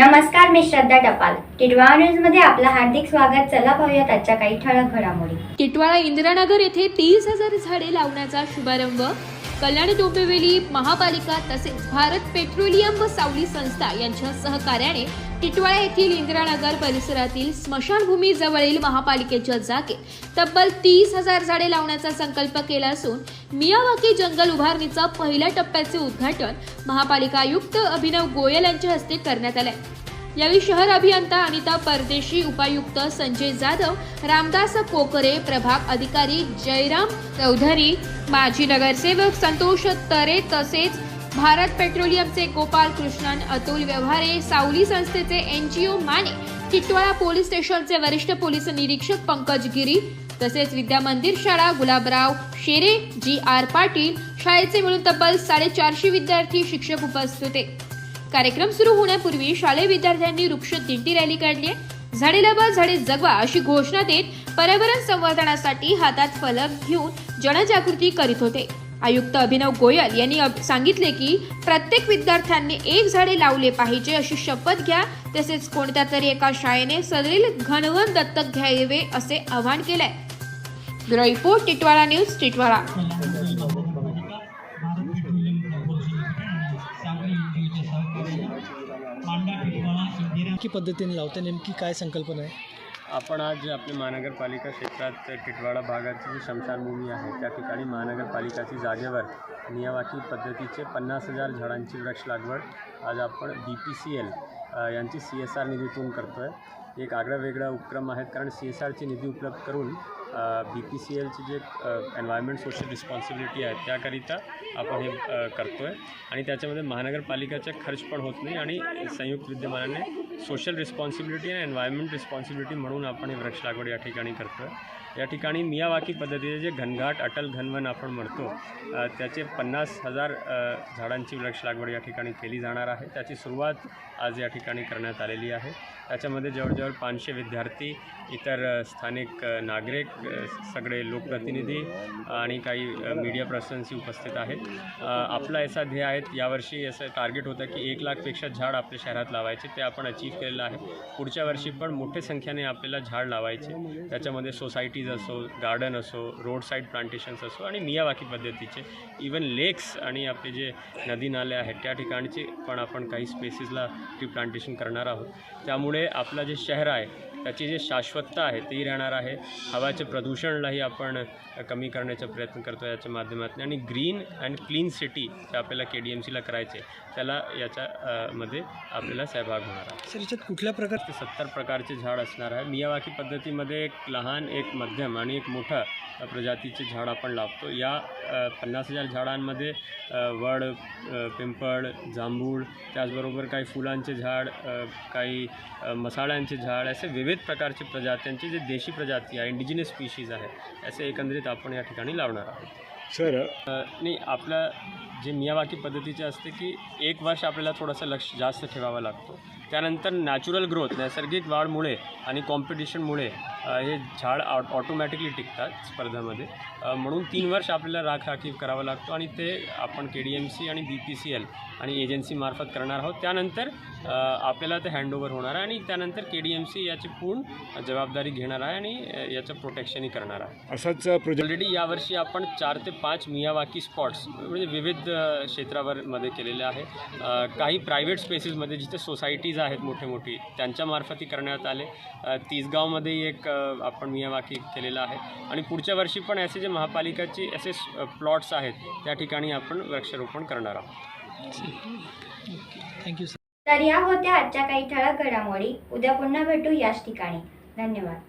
नमस्कार मी श्रद्धा टपाल. टिटवाळा न्यूजमध्ये आपलं हार्दिक स्वागत. चला पाहूयात आजच्या काही ठळक घडामोडी. टिटवाळा इंदिरानगर येथे तीस हजार झाडे लावण्याचा शुभारंभ कल्याण डोंबिवली महापालिका तसेच भारत पेट्रोलियम व सावली संस्था यांच्या सहकार्याने टिटवाळा येथील इंदिरानगर परिसरातील स्मशानभूमीजवळील महापालिकेच्या जागेत तब्बल तीस हजार झाडे लावण्याचा संकल्प केला असून मियावाकी जंगल उभारणीचा पहिल्या टप्प्याचे उद्घाटन महापालिका आयुक्त अभिनव गोयल यांच्या हस्ते करण्यात आले यावेळी शहर अभियंता अनिता परदेशी उपायुक्त संजय जाधव रामदास कोकरे प्रभाग अधिकारी जयराम चौधरी माजी नगरसेवक संतोष तरे तसेच भारत पेट्रोलियमचे गोपाल कृष्णन अतुल व्यवहारे सावली संस्थेचे NGO Mane Chitwala police station वरिष्ठ पोलीस निरीक्षक पंकज गिरी तसेच विद्या मंदिर शाळा गुलाबराव शेरे जी आर पाटील शाळेचे मिळून तब्बल साडेचारशे विद्यार्थी शिक्षक उपस्थित होते. कार्यक्रम सुरू होण्यापूर्वी शालेय विद्यार्थ्यांनी वृक्ष दिंडी रॅली काढली आहे. झाडे लावा झाडे जगवा अशी घोषणा देत पर्यावरण संवर्धनासाठी हातात फलक घेऊन जनजागृती करीत होते. आयुक्त अभिनव गोयल यांनी सांगितले की प्रत्येक विद्यार्थ्यांनी एक झाडे लावले पाहिजे अशी शपथ घ्या तसेच कोणत्या तरी एका शाळेने सदैल घनवन दत्तक घ्यावे असे आवाहन केलंय. Report Titwala news Titwala. नेमकी पद्धतीने लावता नेमकी काय संकल्पना आहे? आपण आज आपल्या महानगरपालिका क्षेत्रात टिटवाडा भागाची जी शमशानभूमी आहे त्या ठिकाणी महानगरपालिकाची जागेवर नियमाकी पद्धतीचे पन्नास हजार झाडांची वृक्ष लागवड आज आपण बी पी सी एल यांची सी एस आर निधीतून करतो आहे एक आगळा वेगळा उपक्रम आहेत कारण सी एस आरची निधी उपलब्ध करून बी पी सी एलची जे एन्व्हायरमेंट सोशल रिस्पॉन्सिबिलिटी आहे त्याकरिता आपण हे करतो आहे आणि त्याच्यामध्ये महानगरपालिकाचा खर्च पण होत नाही आणि संयुक्त विद्यमानाने सोशल रिस्पॉन्सिबिलिटी आणि एन्व्हायरमेंट रिस्पॉन्सिबिलिटी म्हणून आपण हे वृक्ष लागवड या ठिकाणी करतो आहे या ठिकाणी मियावाकी पद्धतीचे जे घनघाट अटल घनवन आपण म्हणतो त्याचे पन्नास हजार झाडांची वृक्ष लागवड या ठिकाणी केली जाणार आहे. त्याची सुरुवात आज या ठिकाणी करण्यात आलेली आहे. त्याच्यामध्ये जवळजवळ पाचशे विद्यार्थी इतर स्थानिक नागरिक सगळे लोकप्रतिनिधी आणि काही मीडिया पर्सन्सही उपस्थित आहेत. आपला याचा ध्येय आहे यावर्षी असं टार्गेट होतं की एक लाखपेक्षा झाड आपल्या शहरात लावायचे ते आपण अचीव केलेलं आहे. पुढच्या वर्षी पण मोठ्या संख्येने आपल्याला झाड लावायचे. त्याच्यामध्ये सोसायटीज असो गार्डन असो रोड साईड प्लांटेशन्स असो आणि मियावाकी पद्धतीचे. इवन लेक्स आणि आपले जे नदी नाले आहेत त्या ठिकाणचे पण आपण काही स्पेसिसला ट्री प्लांटेशन करणार आहोत. त्यामुळे आपलं जे शहर आहे त्याची जे शाश्वतता आहे ती राहणार आहे. हवाचे प्रदूषणलाही आपण कमी करण्याचा प्रयत्न करतो याच्या माध्यमातून. आणि ग्रीन अँड क्लीन सिटी जे आपल्याला के डी एम सीला करायचे त्याला याच्या अ, मध्ये आपल्याला सहभाग होणार आहे. सर याच्यात कुठल्या प्रकार ते सत्तर प्रकारचे झाड असणार आहे. मियावाकी पद्धतीमध्ये एक लहान एक मध्यम आणि एक मोठं प्रजातीचे झाड आपण लावतो. या पन्नास हजार झाडांमध्ये वड पिंपळ जांभूळ त्याचबरोबर काही फुलांचे झाड काही मसाळ्यांचे झाड असे विविध प्रकारचे प्रजात्यांचे जे देशी प्रजाती आहे इंडिजिनस स्पीशीज आहे असे एकंदरीत आपण या ठिकाणी लावणार आहोत. सर नाही आपलं जे मियावाकी पद्धतीचे असते की एक वर्ष आपल्याला थोडंसं लक्ष जास्त ठेवावा लागतो. त्यानंतर नॅचरल ग्रोथ नैसर्गिक वाढमुळे आणि कॉम्पिटिशनमुळे हे झाड ऑ ऑटोमॅटिकली टिकतात स्पर्धामध्ये. म्हणून तीन वर्ष आपल्याला राखराखीव करावा लागतो आणि ते आपण के डी एम सी आणि बी पी सी एल आणि एजन्सीमार्फत करणार आहोत. त्यानंतर आपल्याला ते हँडओव्हर होणार आहे आणि त्यानंतर के डी एम सी याची पूर्ण जबाबदारी घेणार आहे आणि याचं प्रोटेक्शनही करणार आहे. असाच प्रोजेक्ट ऑलरेडी यावर्षी आपण चार ते पाच मियावाकी स्पॉट्स म्हणजे विविध अ, क्षेत्रावर मध्ये केलेले आहे. काही प्रायव्हेट स्पेसेसमध्ये जिथे सोसायटीज आहेत मोठे मोठी त्यांच्यामार्फतही करण्यात आले. अ, तिसगावमध्येही एक आपण मियावाकी केलेला आहे. आणि पुढच्या वर्षी पण असे जे महापालिकाचे असे प्लॉट्स आहेत त्या ठिकाणी आपण वृक्षारोपण करणार आहोत. Thank you sir. तर या होत्या आजच्या काही ठळक घडामोडी. उद्या पुन्हा भेटू याच ठिकाणी. धन्यवाद.